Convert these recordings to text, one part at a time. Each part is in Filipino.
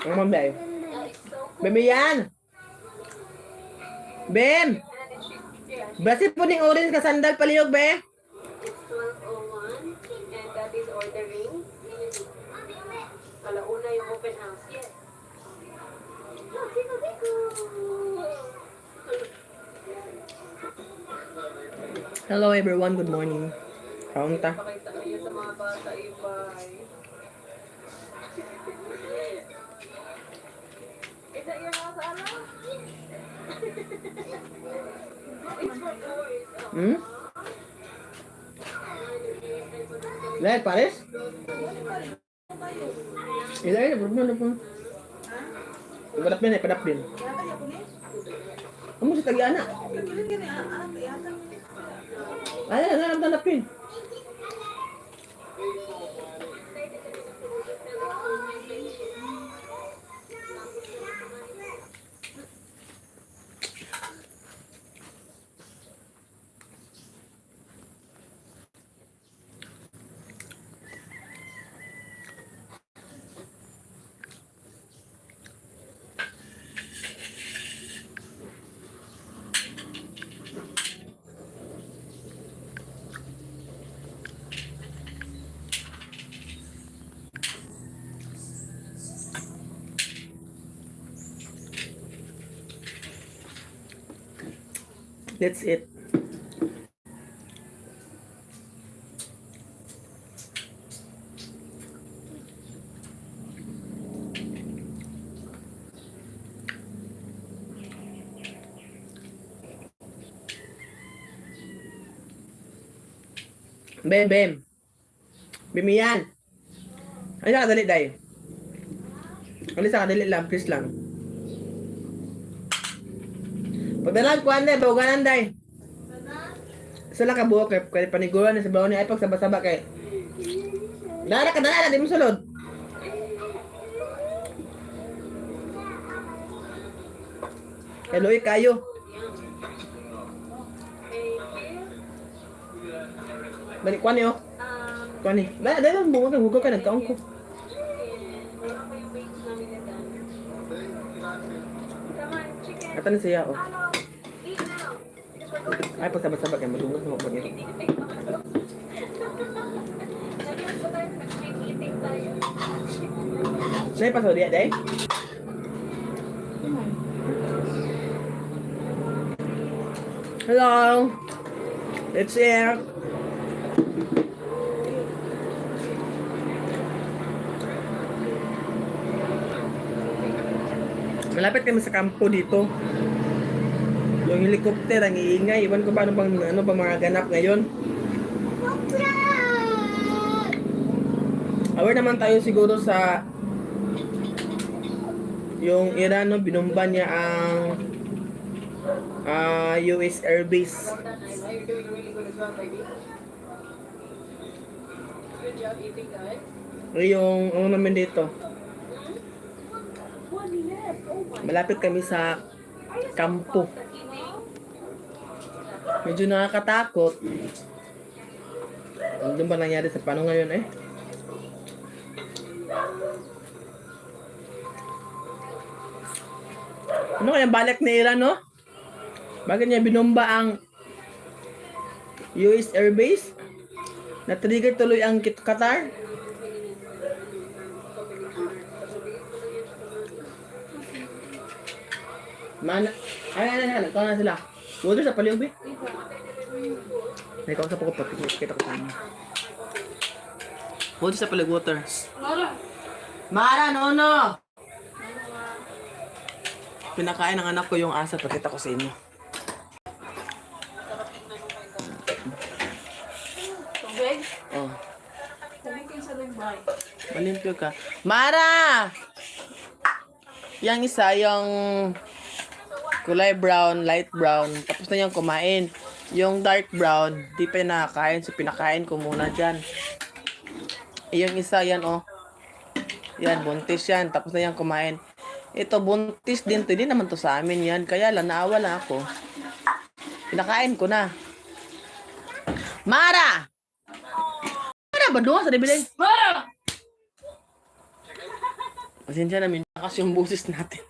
Ang mambay. Bebe yan. Bem. Basi po ning orange ka sandal paliyog, be. 1201 and that yung open house. Hello everyone, good morning. Ibay. Is that your house, Ala? It's for boys. Hmm? Lahat, pares? Ilan yun, bro, bro, bro. Padap din eh, padap din. Kamu sa tagi-ana? Ay, ay, ay, padap din. That's it. Bem, Bem. Bimi yan. Ano ka dali, day? Alis ka, dali lang, please lang. Pagdalag ko ande, bawagan day. Isa lang kabuo kay kay paniguran ni sa bawon ni ay pag saba-saba kay. Dara ka dara, di mo sulod. Hello, kayo. Balik kwa niyo. Um, Kwa ni. Dara, dara mo ka hugo ka nagkaon ko. wala pa yung Ay pag saba-saba kay madungas mo pag ito. Nay pa diya day. Hello. It's here. Malapit kami sa kampo dito. Yung helicopter ang iingay. Iwan ko ba ano bang ano bang mga ganap ngayon? Aware naman tayo siguro sa yung Iran no binumba niya ang ah, US Air Base. Yung ano naman dito. Malapit kami sa kampo. Medyo nakakatakot. Ano ba nangyari sa paano ngayon eh? Ano kaya balik ni Iran, no? Bakit niya binomba ang US Air Base? Na-trigger tuloy ang Qatar? Mana? Ay, ay, ay, ay, ikaw na sila. Water sa paliog, be. Ay, kausap ako pati. Kita ko sana. Water sa paliog, water. Mara, no, no! Pinakain ng anak ko yung asa. Pakita ko sa inyo. Tubig? Oh. Tubig sa limbay. Malimpyo ka. Mara! Yang isa, yung kulay brown, light brown. Tapos na yung kumain. Yung dark brown, di pa nakakain. So, pinakain ko muna dyan. Yung isa, yan, oh. Yan, buntis yan. Tapos na yung kumain. Ito, buntis din to. Hindi naman to sa amin yan. Kaya lang, naawa na ako. Pinakain ko na. Mara! Mara ba doon sa dibilay? Mara! Pasensya na, min. Kasi yung busis natin.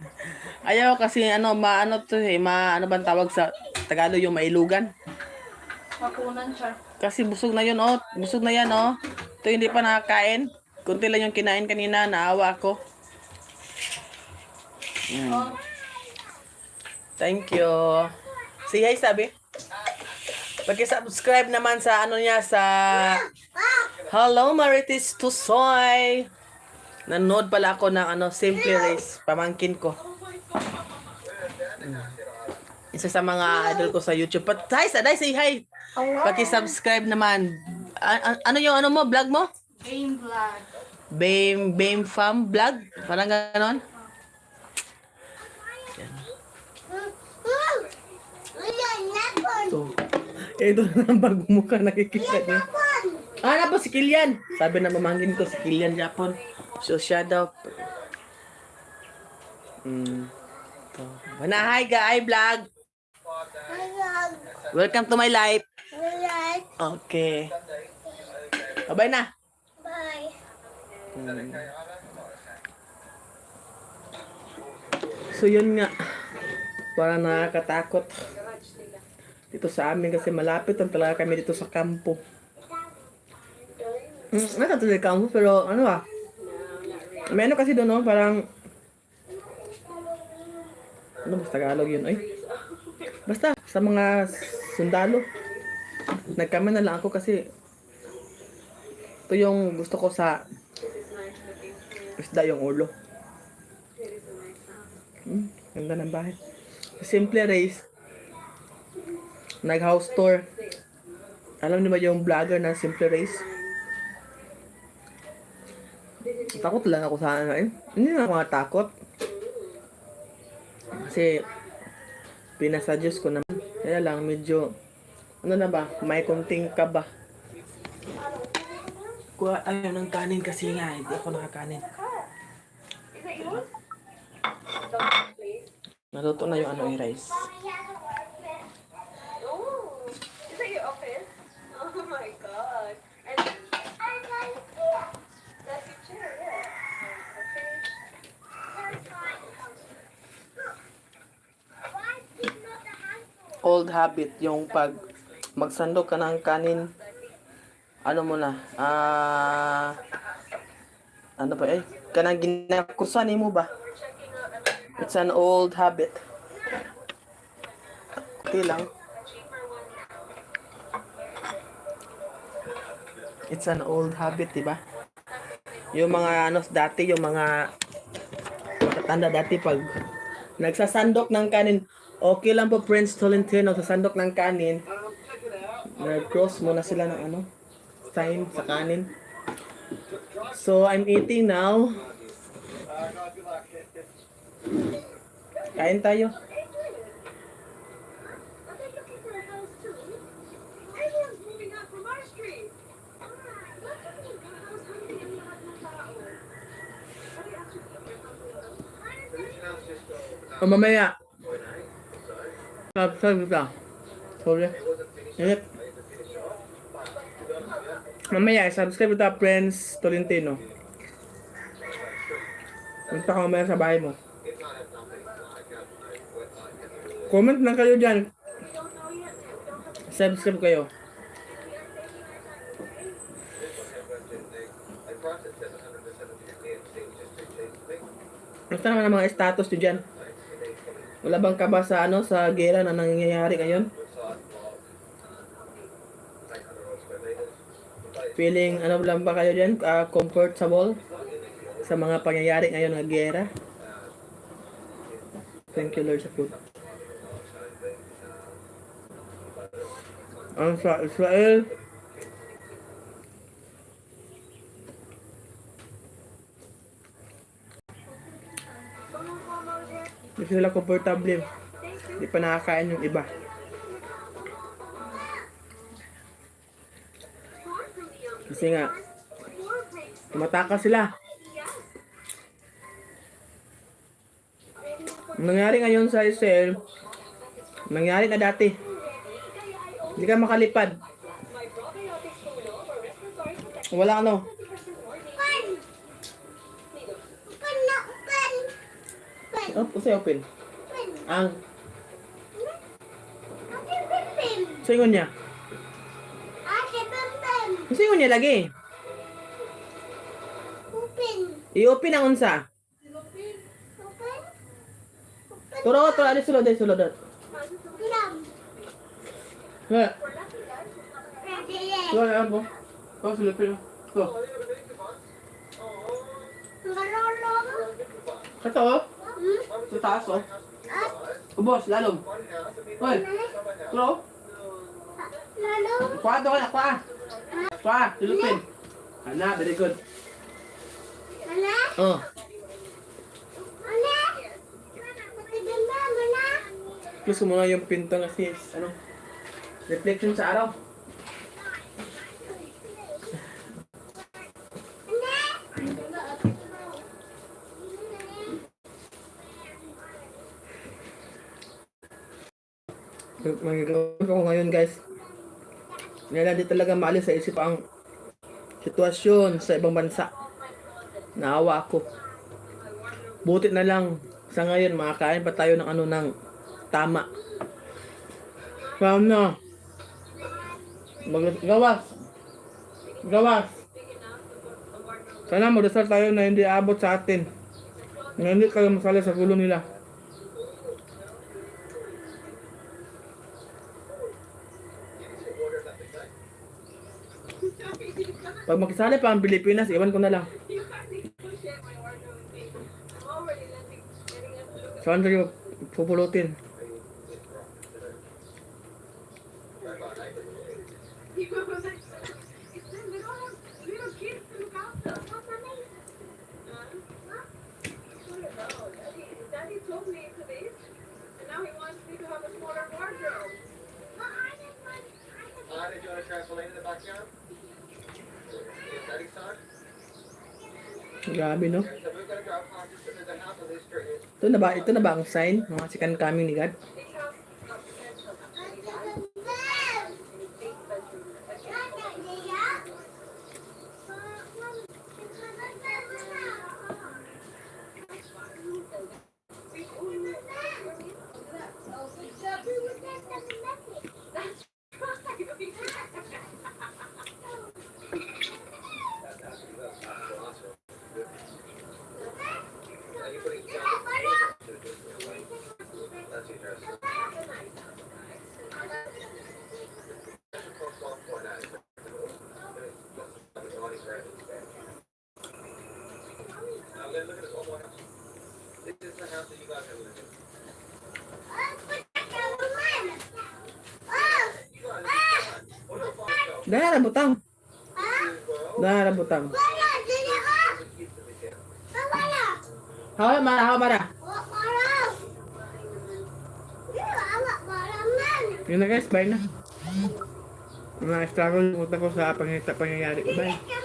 Ayaw kasi ano, maano to eh, ma, ano bang tawag sa Tagalog yung mailugan. Makunan siya. Kasi busog na yun, oh. Busog na yan, oh. Ito hindi pa nakakain. Kunti lang yung kinain kanina, naawa ako. Mm. Oh, Thank you. Say hi, sabi. Pag-subscribe naman sa ano niya sa Hello Marites Tusoy. Nanood pala ako ng ano Simple Race, pamangkin ko. Mm. Isa sa mga idol ko sa YouTube. But hi, Saday, say hi. Paki-subscribe naman. A- a- ano yung ano mo, vlog mo? Game vlog. Bame, Bame Fam vlog? Parang ganon? So, ito na ang bagong mukha nakikita niyo. Ah, na po si Kilian. Sabi na mamangkin ko si Kilian Japon. So, siya daw. Mm. To. Mana, hi guy, vlog. Welcome to my life. Okay. Bye na. Mm. So yun nga, parang nakakatakot dito sa amin kasi malapit lang talaga kami dito sa kampo. Mm, nasa tuloy kampo pero ano ah, may ano kasi doon no, parang ano ba Tagalog yun ay? Basta sa mga sundalo. Nagkama na lang ako kasi ito yung gusto ko sa isda yung ulo. Hmm, ganda ng bahay. Simple Race. Nag-house tour. Alam niyo ba yung vlogger na Simple Race? Takot lang ako sa ano eh. Hindi na ako mga takot. Kasi pinasuggest ko naman. Kaya lang medyo ano na ba, may konting kaba. Kuha ayaw ng kanin kasi nga, hindi ako nakakanin. Naluto na yung ano yung rice. Oh, is that your office? Oh my god. And that's your chair, yeah. Old habit, yung pag magsandok ka ng kanin, ano mo na, ah, ano ba eh, kanang ginakursan mo ba? It's an old habit. Okay lang. It's an old habit, di ba? Yung mga ano dati, yung mga matatanda dati pag nagsasandok ng kanin, okay lang po Prince Tolentino sa sandok ng kanin. Nag-cross muna sila ng ano, sign sa kanin. So, I'm eating now. Kain tayo. O mamaya. Sab, sab ka. Sorry. Init. Mamaya, subscribe kita, Prince Tolentino. Punta ka mamaya sa bahay mo. Comment lang kayo dyan. Subscribe kayo. Basta naman ang mga status nyo dyan. Wala bang kaba sa ano sa gera na nangyayari ngayon? Feeling ano lang ba kayo dyan? Ah, comfortable sa mga pangyayari ngayon na gera? Thank you Lord sa food. Ang sa Israel, hindi sila komportable. Hindi pa nakakain yung iba. Kasi nga, tumatakas sila. Ang nangyari ngayon sa Israel, nangyari na dati. Hindi ka makalipad. Wala ano. Oh, usay open. Ang singon niya. Singon niya lagi. I-open ang unsa. Turo, turo, adi sulod, adi sulod. Nga. Turo, ano po? Oh, sulod, pero. Oh. Ito. Sa taas, oh. Ubos, lalong. Hoy, turo. Kuha, ka na, kuha. Kuha, sulupin. Ana, very good. Oh. Gusto mo na yung pinto kasi, ano, reflection sa araw. Magagawa ko ngayon guys. Ngayon di talaga maalis sa isip ang sitwasyon sa ibang bansa. Naawa ako. Buti na lang sa ngayon makakain pa tayo ng ano ng tama. Paham na. Mag- gawas. Gawas. Sana magdasal tayo na hindi abot sa atin. Na hindi kayo masali sa gulo nila. Pag makisali pa ang Pilipinas, iwan ko na lang. Saan kayo pupulutin? Daddy told me to this, and now he wants me to have a smaller wardrobe. Uh, did you want to trampoline in the backyard? Is that exciting? Grabe no? So we've got to go up just to the house on this street. Ito na ba? Ito na ba ang sign? Mga sikan coming ni God? Now let's look at this old house. This is the house that you guys have lived in. You guys, what do the go? Dahara butang. Dahara butang. Hawa mara, hawa mara. Yun na guys, bye na. Mga struggle, punta ko sa pangyayari. Bye.